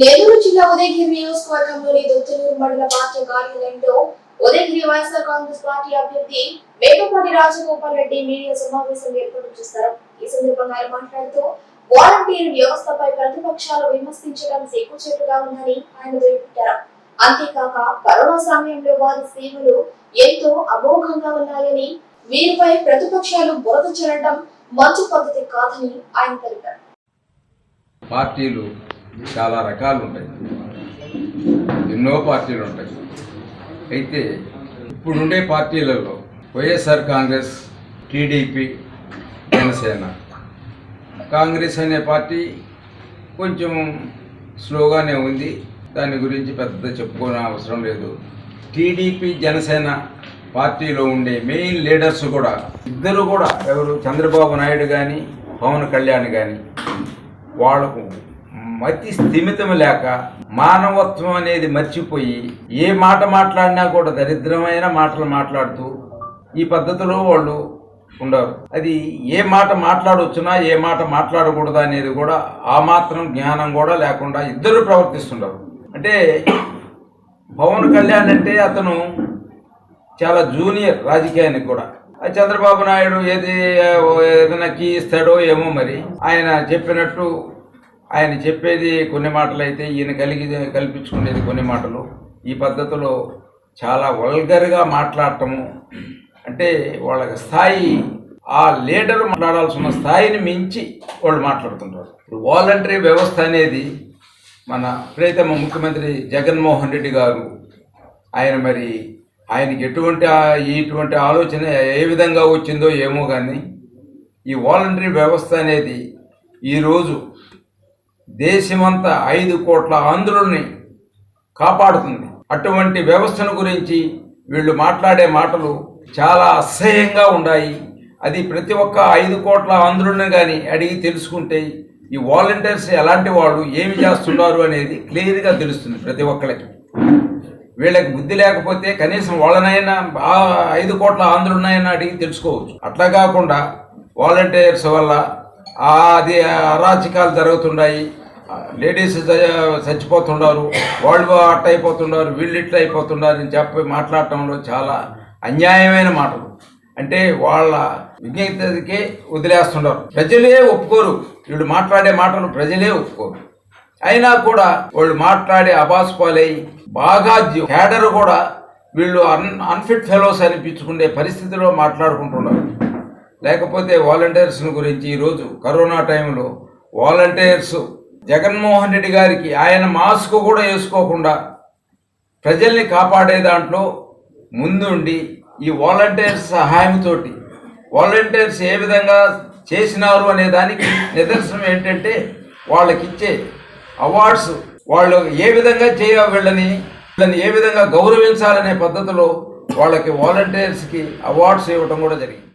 నెల్లూరు జిల్లా ఉదయగిరి నియోజకవర్గంలోని దొత్తలూరు మండల పార్టీ కార్యాలయంలో ఉదయగిరి వైఎస్ఆర్ కాంగ్రెస్ పార్టీ అభ్యర్థి మేకపాటి రాజగోపాల్ రెడ్డి మీడియా సమావేశం ఏర్పాటు చేశారు ఈ సందర్భంగా ఆయన మాట్లాడుతూ వాలంటీర్ వ్యవస్థపై ప్రతిపక్షాలు విమర్శించడం సిగ్గుచేటుగా ఉందని ఆయన దుయ్యబట్టారు అంతేకాక కరోనా సమయంలో వారి సేవలు ఎంతో అమోఘంగా ఉన్నాయని వీరిపై ప్రతిపక్షాలు బురద చెల్లడం మంచి పద్ధతి కాదని ఆయన తెలిపారు. పార్టీలు చాలా రకాలు ఉంటాయి ఎన్నో పార్టీలు ఉంటాయి అయితే ఇప్పుడుండే పార్టీలలో వైఎస్ఆర్ కాంగ్రెస్ టీడీపీ జనసేన. కాంగ్రెస్ అనే పార్టీ కొంచెం స్లోగానే ఉంది. దాని గురించి పెద్ద చెప్పుకోని అవసరం లేదు. టీడీపీ జనసేన పార్టీలో ఉండే మెయిన్ లీడర్స్ కూడా ఇద్దరు కూడా ఎవరు చంద్రబాబు నాయుడు కానీ పవన్ కళ్యాణ్ కానీ వాళ్ళకు మతి స్థిమితం లేక మానవత్వం అనేది మర్చిపోయి ఏ మాట మాట్లాడినా కూడా దరిద్రమైన మాటలు మాట్లాడుతూ ఈ పద్ధతిలో వాళ్ళు ఉండరు. అది ఏ మాట మాట్లాడవచ్చునా ఏ మాట మాట్లాడకూడదు అనేది కూడా ఆ మాత్రం జ్ఞానం కూడా లేకుండా ఇద్దరు ప్రవర్తిస్తుండరు. అంటే పవన్ కళ్యాణ్ అంటే అతను చాలా జూనియర్ రాజకీయానికి కూడా. ఆ చంద్రబాబు నాయుడు ఏది ఏదైనా కీ ఇస్తాడో ఏమో మరి ఆయన చెప్పినట్టు ఆయన చెప్పేది కొన్ని మాటలు అయితే ఈయన కలిగి కల్పించుకునేది కొన్ని మాటలు. ఈ పద్ధతిలో చాలా వల్గర్గా మాట్లాడటము అంటే వాళ్ళకి స్థాయి ఆ లీడర్ మాట్లాడాల్సిన స్థాయిని మించి వాళ్ళు మాట్లాడుతుంటారు. ఇప్పుడు వాలంటరీ వ్యవస్థ అనేది మన ప్రియతమ ముఖ్యమంత్రి జగన్మోహన్ రెడ్డి గారు ఆయన మరి ఆయనకి ఎటువంటి ఇటువంటి ఆలోచన ఏ విధంగా వచ్చిందో ఏమో కానీ ఈ వాలంటరీ వ్యవస్థ అనేది ఈరోజు దేశమంతా ఐదు కోట్ల ఆంధ్రుల్ని కాపాడుతుంది. అటువంటి వ్యవస్థను గురించి వీళ్ళు మాట్లాడే మాటలు చాలా అసహ్యంగా ఉన్నాయి అది ప్రతి ఒక్క ఐదు కోట్ల ఆంధ్రుల్ని కానీ అడిగి తెలుసుకుంటే ఈ వాలంటీర్స్ ఎలాంటి వాళ్ళు ఏమి చేస్తున్నారు అనేది క్లియర్గా తెలుస్తుంది ప్రతి ఒక్కరికి వీళ్ళకి బుద్ధి లేకపోతే కనీసం వాళ్ళనైనా ఆ ఐదు కోట్ల ఆంధ్రులనైనా అడిగి తెలుసుకోవచ్చు. అట్లా కాకుండా వాలంటీర్స్ వల్ల అది అరాచకాలు జరుగుతున్నాయి లేడీస్ చ- చచ్చిపోతున్నారు వాళ్ళు అట్ట అయిపోతున్నారు వీళ్ళు ఇట్లా అయిపోతున్నారు అని చెప్పి మాట్లాడటంలో చాలా అన్యాయమైన మాటలు. అంటే వాళ్ళ విజ్ఞతకే వదిలేస్తున్నారు ప్రజలే ఒప్పుకోరు. వీళ్ళు మాట్లాడే మాటలు ప్రజలే ఒప్పుకోరు. అయినా కూడా వాళ్ళు మాట్లాడే అబాస్పాలై బాగా హ్యాడర్ క్యాడర్ కూడా వీళ్ళు అన్ అన్ఫిట్ ఫెలోస్ అనిపించుకునే పరిస్థితిలో మాట్లాడుకుంటున్నారు. లేకపోతే వాలంటీర్స్ గురించి ఈరోజు కరోనా టైంలో వాలంటీర్స్ జగన్మోహన్ రెడ్డి గారికి ఆయన మాస్క్ కూడా వేసుకోకుండా ప్రజల్ని కాపాడే దాంట్లో ముందుండి ఈ వాలంటీర్స్ సహాయంతో వాలంటీర్స్ ఏ విధంగా చేసినారు అనే దానికి నిదర్శనం ఏంటంటే వాళ్ళకిచ్చే అవార్డ్స్ వాళ్ళు ఏ విధంగా చేయ వీళ్ళని వీళ్ళని ఏ విధంగా గౌరవించాలనే పద్ధతిలో వాళ్ళకి వాలంటీర్స్కి అవార్డ్స్ ఇవ్వటం కూడా జరిగింది.